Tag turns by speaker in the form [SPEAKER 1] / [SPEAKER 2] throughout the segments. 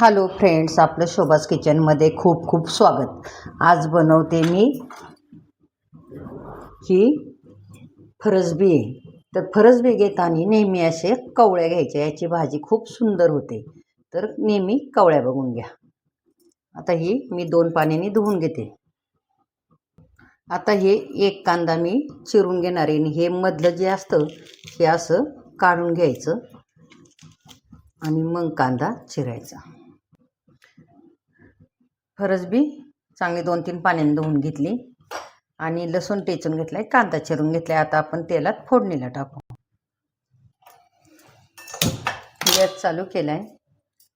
[SPEAKER 1] Hello friends आपलं शोभास किचनमध्ये खूप खूप स्वागत. आज बनवते मी ही फरसबी तर फरसबी घेताना नेहमी असे कवळ्या घ्यायच्या याची भाजी खूप सुंदर होते. तर नेहमी कवळ्या बघून घ्या. आता ही मी दोन पाण्याने धुवून घेते. आता हे एक कांदा मी चिरून घेणार आहे आणि हे मधलं जे असतं हे असं काढून घ्यायचं आणि मग कांदा चिरायचा. फरसबी चांगली दोन तीन पाण्याने धुवून घेतली. आणि लसूण टेचून घेतलाय कांदा चिरून घेतलाय. आता आपण तेलात फोडणीला टाकू. गॅस चालू केलाय.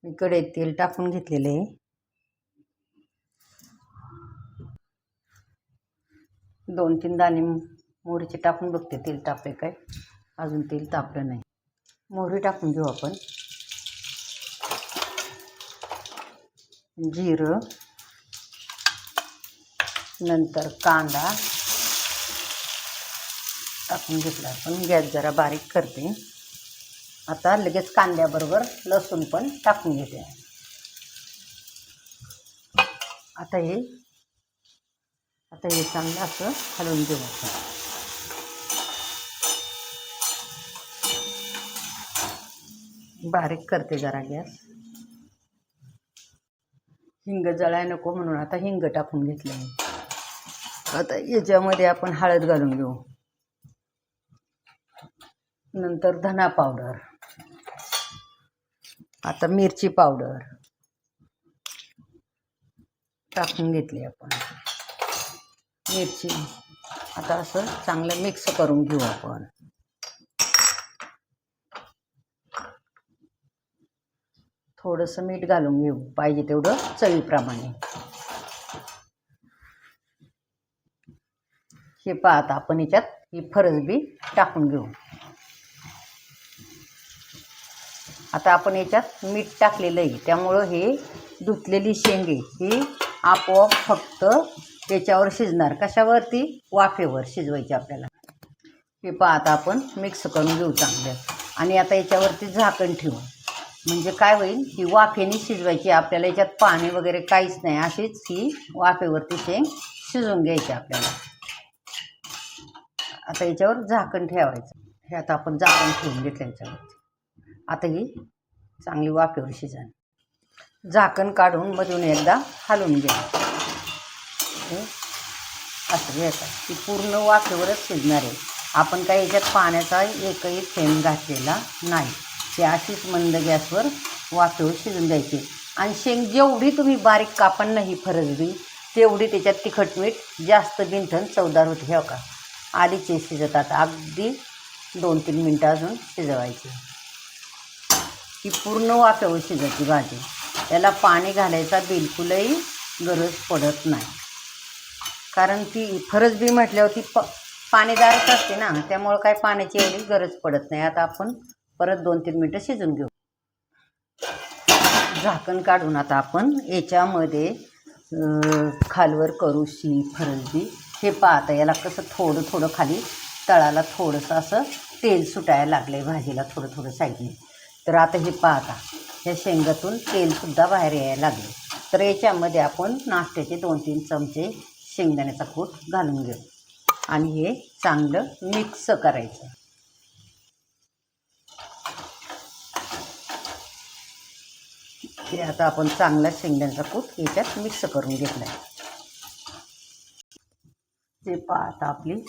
[SPEAKER 1] मी कढईत तेल टाकून घेतलेलं आहे. दोन तीन दाणे मोहरीचे टाकून बघते तेल तापले काय? अजून तेल तापलं नाही. मोहरी टाकून घेऊ आपण. जिरं. नंतर कांदा टाकून घेतला. आपण गॅस जरा बारीक करते. आता लगेच कांद्याबरोबर लसूण पण टाकून घेते. आता हे आता हे चांगलं असं हलवून घेऊ बारीक करते जरा गॅस. हिंग जळाय नको म्हणून आता हिंग टाकून घेतलं मी. आता याच्यामध्ये आपण हळद घालून घेऊ. नंतर धना पावडर. आता मिरची पावडर. टाकून घेतली आपण. मिरची. आता असं चांगलं मिक्स करून घेऊ आपण. थोडंसं मीठ घालून घेऊ. पाहिजे तेवढं चवीप्रमाणे. हे पाहता आपण याच्यात ही फरसबी टाकून घेऊ. आता आपण याच्यात मीठ टाकलेलं आहे त्यामुळं हे धुतलेली शेंगे ही आपोआप फक्त त्याच्यावर शिजणार. कशावरती? वाफेवर शिजवायची आपल्याला. हे पाहता आपण मिक्स करून घेऊ चांगलं. आणि आता याच्यावरती झाकण ठेवू म्हणजे काय होईल? ही वाफेने शिजवायची. आपल्याला याच्यात पाणी वगैरे काहीच नाही. अशीच ही वाफेवरती शेंग शिजवून घ्यायची आपल्याला. आता याच्यावर झाकण ठेवायचं. हे आता आपण झाकण ठेवून घेतलं याच्यावरती. आता ही चांगली वाफेवर शिजा झाकण काढून मधून एकदा हलवून घ्या. हे असं घ्यायचं ती पूर्ण वाफेवरच शिजणार आहे. आपण काय याच्यात पाण्याचा एकही थेंब घातलेला नाही. ती अशीच मंद गॅसवर वाफेवर शिजून द्यायची. आणि शेंग जेवढी तुम्ही बारीक कापण नाही फरजली तेवढी त्याच्यात तिखट मीठ जास्त बिंथन चवदार होते. हे का आधीचे शिजतात अगदी दोन तीन मिनटं अजून शिजवायची. ही पूर्ण वाफेवर शिजायची भाजी. त्याला पाणी घालायचा बिलकुलही गरज पडत नाही. कारण ती फरसबी म्हटल्यावर ती प पाणीदारच असते ना. त्यामुळं काय पाण्याची एवढी गरज पडत नाही. आता आपण परत दोन तीन मिनटं शिजून घेऊ. झाकण काढून आता आपण याच्यामध्ये खालवर करूशी फरसबी हे पाहता याला कसं थोडं थोडं खाली तळाला थोडंसं असं तेल सुटायला लागलं आहे भाजीला थोडं थोडं साईडने. तर आता हे पाहता ह्या शेंगातून तेलसुद्धा बाहेर यायला लागले तर याच्यामध्ये आपण नाश्त्याचे दोन तीन चमचे शेंगदाण्याचा कूट घालून घेऊ. आणि हे चांगलं मिक्स करायचं. हे आता आपण चांगला शेंगदाण्याचा कूट याच्यात मिक्स करून घेतला आहे ते पाहता आपली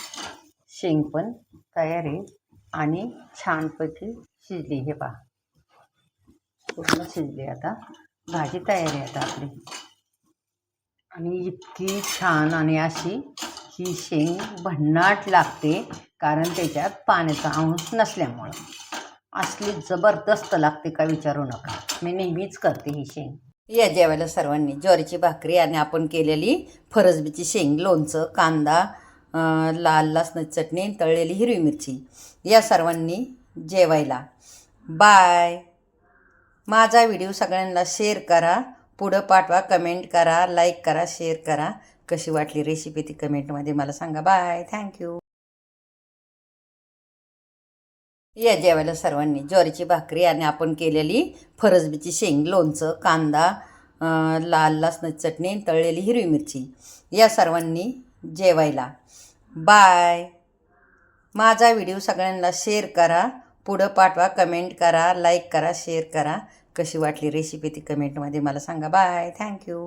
[SPEAKER 1] शेंग पण तयार आहे आणि छानपैकी शिजली. हे पहा. पूर्ण शिजली आता. भाजी तयार आहे आता आपली. आणि इतकी छान आणि अशी ही शेंग भन्नाट लागते कारण त्याच्यात पाण्याचा अंश नसल्यामुळं. असली जबरदस्त लागते का विचारू नका. मी नेहमीच करते ही शेंग. या जेवायला सर्वांनी. ज्वारीची भाकरी आणि आपण केलेली फरसबीची शेंग लोणचं कांदा लाल लसणाची चटणी तळलेली हिरवी मिरची. या सर्वांनी जेवायला. बाय! माझा व्हिडिओ सगळ्यांना शेअर करा. पुढं पाठवा कमेंट करा लाईक करा शेअर करा. कशी वाटली रेसिपी ती कमेंटमध्ये मला सांगा. बाय! Thank you! या जेवायला सर्वांनी. ज्वारीची भाकरी आणि आपण केलेली फरसबीची शेंग लोणचं कांदा लाल लसणाची चटणी तळलेली हिरवी मिरची. या सर्वांनी जेवायला. बाय माझा व्हिडिओ सगळ्यांना शेअर करा. पुढं पाठवा कमेंट करा लाईक करा शेअर करा. कशी वाटली रेसिपी ती कमेंटमध्ये मला सांगा. Bye thank you